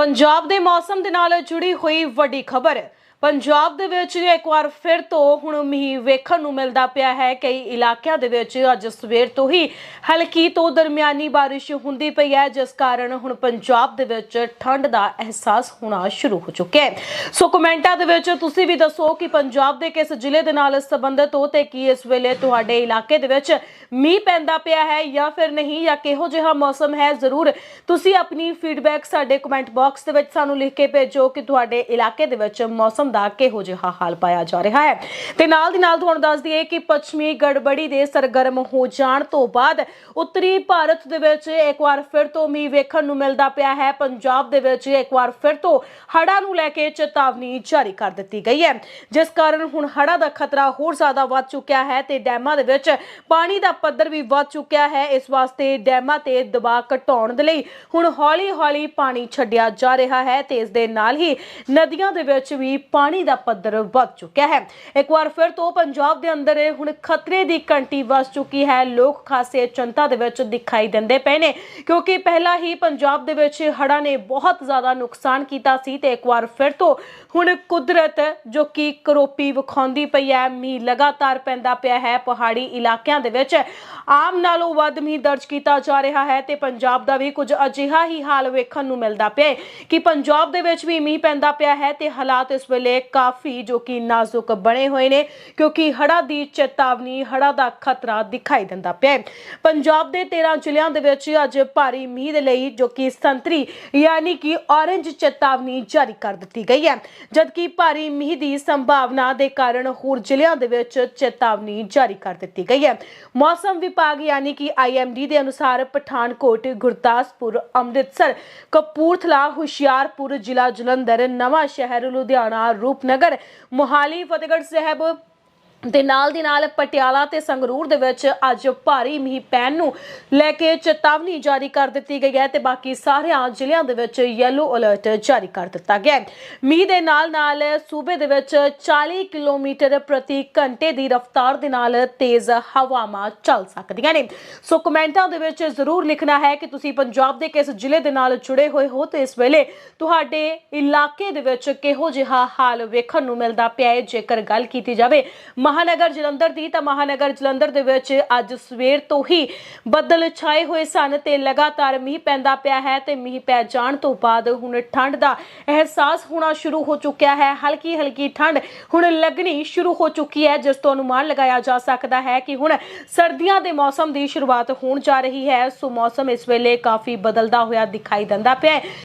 ਪੰਜਾਬ ਦੇ ਮੌਸਮ ਦੇ ਨਾਲ ਜੁੜੀ ਹੋਈ ਵੱਡੀ ਖਬਰ। ਪੰਜਾਬ ਦੇ ਵਿੱਚ ਇੱਕ ਵਾਰ ਫਿਰ ਤੋਂ ਹੁਣ ਮੀਂਹ ਵੇਖਣ ਨੂੰ ਮਿਲਦਾ ਪਿਆ ਹੈ, ਕਈ ਇਲਾਕਿਆਂ ਦੇ ਵਿੱਚ ਅੱਜ ਸਵੇਰ ਤੋਂ ਹੀ ਹਲਕੀ ਤੋਂ ਦਰਮਿਆਨੀ ਬਾਰਿਸ਼ ਹੁੰਦੀ ਪਈ ਹੈ, ਜਿਸ ਕਾਰਨ ਹੁਣ ਪੰਜਾਬ ਦੇ ਵਿੱਚ ਠੰਡ ਦਾ ਅਹਿਸਾਸ ਹੋਣਾ ਸ਼ੁਰੂ ਹੋ ਚੁੱਕਿਆ ਹੈ। ਸੋ ਕਮੈਂਟਾਂ ਦੇ ਵਿੱਚ ਤੁਸੀਂ ਵੀ ਦੱਸੋ ਕਿ ਪੰਜਾਬ ਦੇ ਕਿਸ ਜ਼ਿਲ੍ਹੇ ਦੇ ਨਾਲ ਸੰਬੰਧਿਤ ਹੋ ਤੇ ਕੀ ਇਸ ਵੇਲੇ ਤੁਹਾਡੇ ਇਲਾਕੇ ਦੇ ਵਿੱਚ ਮੀਂਹ ਪੈਂਦਾ ਪਿਆ ਹੈ ਜਾਂ ਫਿਰ ਨਹੀਂ, ਜਾਂ ਕਿਹੋ ਜਿਹਾ ਮੌਸਮ ਹੈ? ਜ਼ਰੂਰ ਤੁਸੀਂ ਆਪਣੀ ਫੀਡਬੈਕ ਸਾਡੇ ਕਮੈਂਟ ਬਾਕਸ ਦੇ ਵਿੱਚ ਸਾਨੂੰ ਲਿਖ ਕੇ ਭੇਜੋ ਕਿ ਤੁਹਾਡੇ ਇਲਾਕੇ ਦੇ ਵਿੱਚ ਮੌਸਮ ਦਾ ਕਿਹੋ ਜਿਹਾ ਹਾਲ ਪਾਇਆ ਜਾ ਰਿਹਾ ਹੈ। ਤੇ ਨਾਲ ਦੀ ਨਾਲ ਤੁਹਾਨੂੰ ਦੱਸ ਦਈਏ ਕਿ ਪੱਛਮੀ ਗੜਬੜੀ ਦੇ ਸਰਗਰਮ ਹੋ ਜਾਣ ਤੋਂ ਬਾਅਦ ਉੱਤਰੀ ਭਾਰਤ ਦੇ ਵਿੱਚ ਇੱਕ ਵਾਰ ਫਿਰ ਤੋਂ ਮੀਂਹ ਵੇਖਣ ਨੂੰ ਮਿਲਦਾ ਪਿਆ ਹੈ। ਪੰਜਾਬ ਦੇ ਵਿੱਚ ਇੱਕ ਵਾਰ ਫਿਰ ਤੋਂ ਹੜ੍ਹਾਂ ਨੂੰ ਲੈ ਕੇ ਚੇਤਾਵਨੀ ਜਾਰੀ ਕਰ ਦਿੱਤੀ ਗਈ ਹੈ। ਜਿਸ ਕਾਰਨ ਹੁਣ ਹੜ੍ਹਾਂ ਦਾ ਖਤਰਾ ਹੋਰ ਜ਼ਿਆਦਾ ਵੱਧ ਚੁੱਕਿਆ ਹੈ ਤੇ ਡੈਮਾਂ ਦੇ ਵਿੱਚ ਪਾਣੀ ਦਾ ਪੱਧਰ ਵੀ ਵੱਧ ਚੁੱਕਿਆ ਹੈ। ਇਸ ਵਾਸਤੇ ਡੈਮਾਂ ਤੇ ਦਬਾਅ ਘਟਾਉਣ ਦੇ ਲਈ ਹੁਣ ਹੌਲੀ-ਹੌਲੀ ਪਾਣੀ ਛੱਡਿਆ ਜਾ ਰਿਹਾ ਹੈ ਤੇ ਇਸ ਦੇ ਨਾਲ ਹੀ ਨਦੀਆਂ ਦੇ ਵਿੱਚ ਵੀ ਪਾਣੀ ਦਾ ਪੱਧਰ ਵੱਧ ਚੁੱਕਿਆ ਹੈ। ਇੱਕ ਵਾਰ ਫਿਰ ਤੋਂ ਪੰਜਾਬ ਦੇ ਅੰਦਰ ਹੁਣ ਖਤਰੇ ਦੀ ਘੰਟੀ ਵੱਜ ਚੁੱਕੀ ਹੈ। ਲੋਕ ਖਾਸੇ ਚਿੰਤਾ ਦੇ ਵਿੱਚ ਦਿਖਾਈ ਦਿੰਦੇ ਪਏ ਨੇ, ਕਿਉਂਕਿ ਪਹਿਲਾਂ ਹੀ ਪੰਜਾਬ ਦੇ ਵਿੱਚ ਹੜ੍ਹਾਂ ਨੇ ਬਹੁਤ ਜ਼ਿਆਦਾ ਨੁਕਸਾਨ ਕੀਤਾ ਸੀ ਤੇ ਇੱਕ ਵਾਰ ਫਿਰ ਤੋਂ ਹੁਣ ਕੁਦਰਤ, ਜੋ ਕਿ ਕਰੋਪੀ ਵਿਖਾਉਂਦੀ ਪਈ ਹੈ, ਮੀਂਹ ਲਗਾਤਾਰ ਪੈਂਦਾ ਪਿਆ ਹੈ। ਪਹਾੜੀ ਇਲਾਕਿਆਂ ਦੇ ਵਿੱਚ ਆਮ ਨਾਲੋਂ ਵੱਧ ਮੀਂਹ ਦਰਜ ਕੀਤਾ ਜਾ ਰਿਹਾ ਹੈ ਤੇ ਪੰਜਾਬ ਦਾ ਵੀ ਕੁਝ ਅਜਿਹਾ ਹੀ ਹਾਲ ਵੇਖਣ ਨੂੰ ਮਿਲਦਾ ਪਿਆ ਕਿ ਪੰਜਾਬ ਦੇ ਵਿੱਚ ਵੀ ਮੀਂਹ ਪੈਂਦਾ ਪਿਆ ਹੈ ਤੇ ਹਾਲਾਤ ਇਸ ਵੇਲੇ ਕਾਫੀ ਜੋ ਕਿ ਨਾਜ਼ੁਕ ਬਣੇ ਹੋਏ ਨੇ, ਕਿਉਂਕਿ ਹੜਾ ਦੀ ਚੇਤਾਵਨੀ, ਹੜ੍ਹਾਂ ਦਾ ਖਤਰਾ ਦਿਖਾਈ ਦਿੰਦਾ ਪਿਆ ਹੈ। ਪੰਜਾਬ ਦੇ 13 ਜ਼ਿਲ੍ਹਿਆਂ ਦੇ ਵਿੱਚ ਅੱਜ ਭਾਰੀ ਮੀਂਹ ਦੇ ਲਈ ਜੋ ਕਿ ਸੰਤਰੀ ਯਾਨੀ ਕਿ ਔਰੇਂਜ ਚੇਤਾਵਨੀ ਜਾਰੀ ਕਰ ਦਿੱਤੀ ਗਈ ਹੈ। ਜਦਕਿ ਭਾਰੀ ਮੀਂਹ ਦੀ ਸੰਭਾਵਨਾ ਦੇ ਕਾਰਨ ਹੋਰ ਜ਼ਿਲ੍ਹਿਆਂ ਦੇ ਵਿੱਚ ਚੇਤਾਵਨੀ ਜਾਰੀ ਕਰ ਦਿੱਤੀ ਗਈ ਹੈ। ਮੌਸਮ ਵਿਭਾਗ ਯਾਨੀ ਕਿ ਆਈਐਮਡੀ ਦੇ ਅਨੁਸਾਰ ਪਠਾਨਕੋਟ, ਗੁਰਦਾਸਪੁਰ, ਅੰਮ੍ਰਿਤਸਰ, ਕਪੂਰਥਲਾ, ਹੁਸ਼ਿਆਰਪੁਰ, ਜ਼ਿਲ੍ਹਾ ਜਲੰਧਰ ਨਵਾਂ ਸ਼ਹਿਰ ਲੁਧਿਆਣਾ ਰੂਪਨਗਰ ਮੋਹਾਲੀ ਫਤਿਹਗੜ੍ਹ ਸਾਹਿਬ ਦੇ ਨਾਲ ਦੀ ਨਾਲ ਪਟਿਆਲਾ ਤੇ ਸੰਗਰੂਰ ਦੇ ਵਿੱਚ ਅੱਜ ਭਾਰੀ ਮੀਂਹ ਪੈਣ ਨੂੰ ਲੈ ਕੇ ਚੇਤਾਵਨੀ ਜਾਰੀ ਕਰ ਦਿੱਤੀ ਗਈ ਹੈ ਤੇ ਬਾਕੀ ਸਾਰਿਆਂ ਜ਼ਿਲ੍ਹਿਆਂ ਦੇ ਵਿੱਚ ਯੈਲੋ ਅਲਰਟ ਜਾਰੀ ਕਰ ਦਿੱਤਾ ਗਿਆ ਹੈ। ਮੀਂਹ ਦੇ ਨਾਲ ਨਾਲ ਸੂਬੇ ਦੇ ਵਿੱਚ 40 ਕਿਲੋਮੀਟਰ ਪ੍ਰਤੀ ਘੰਟੇ ਦੀ ਰਫ਼ਤਾਰ ਦੇ ਨਾਲ ਤੇਜ਼ ਹਵਾਵਾਂ ਚੱਲ ਸਕਦੀਆਂ ਨੇ। ਸੋ ਕਮੈਂਟਾਂ ਦੇ ਵਿੱਚ ਜ਼ਰੂਰ ਲਿਖਣਾ ਹੈ ਕਿ ਤੁਸੀਂ ਪੰਜਾਬ ਦੇ ਕਿਸ ਜ਼ਿਲ੍ਹੇ ਦੇ ਨਾਲ ਜੁੜੇ ਹੋਏ ਹੋ ਤੇ ਇਸ ਵੇਲੇ ਤੁਹਾਡੇ ਇਲਾਕੇ ਦੇ ਵਿੱਚ ਕਿਹੋ ਜਿਹਾ ਹਾਲ ਵੇਖਣ ਨੂੰ ਮਿਲਦਾ ਪਿਆ ਹੈ? ਜੇਕਰ ਗੱਲ ਕੀਤੀ ਜਾਵੇ ਮਹਾਨਗਰ ਜਲੰਧਰ ਦੀ, ਤਾਂ ਮਹਾਨਗਰ ਜਲੰਧਰ ਦੇ ਵਿੱਚ ਅੱਜ ਸਵੇਰ ਤੋਂ ਹੀ ਬੱਦਲ ਛਾਏ ਹੋਏ ਸਨ ਤੇ ਲਗਾਤਾਰ ਮੀਂਹ ਪੈਂਦਾ ਪਿਆ ਹੈ ਤੇ ਮੀਂਹ ਪੈ ਜਾਣ ਤੋਂ ਬਾਅਦ ਹੁਣ ਠੰਡ ਦਾ ਅਹਿਸਾਸ ਹੋਣਾ ਸ਼ੁਰੂ ਹੋ ਚੁੱਕਿਆ ਹੈ। ਹਲਕੀ ਹਲਕੀ ਠੰਡ ਹੁਣ ਲੱਗਣੀ ਸ਼ੁਰੂ ਹੋ ਚੁੱਕੀ ਹੈ, ਜਿਸ ਤੋਂ ਅਨੁਮਾਨ ਲਗਾਇਆ ਜਾ ਸਕਦਾ ਹੈ ਕਿ ਹੁਣ ਸਰਦੀਆਂ ਦੇ ਮੌਸਮ ਦੀ ਸ਼ੁਰੂਆਤ ਹੋਣ ਜਾ ਰਹੀ ਹੈ। ਸੋ ਮੌਸਮ ਇਸ ਵੇਲੇ ਕਾਫੀ ਬਦਲਦਾ ਹੋਇਆ ਦਿਖਾਈ ਦਿੰਦਾ ਪਿਆ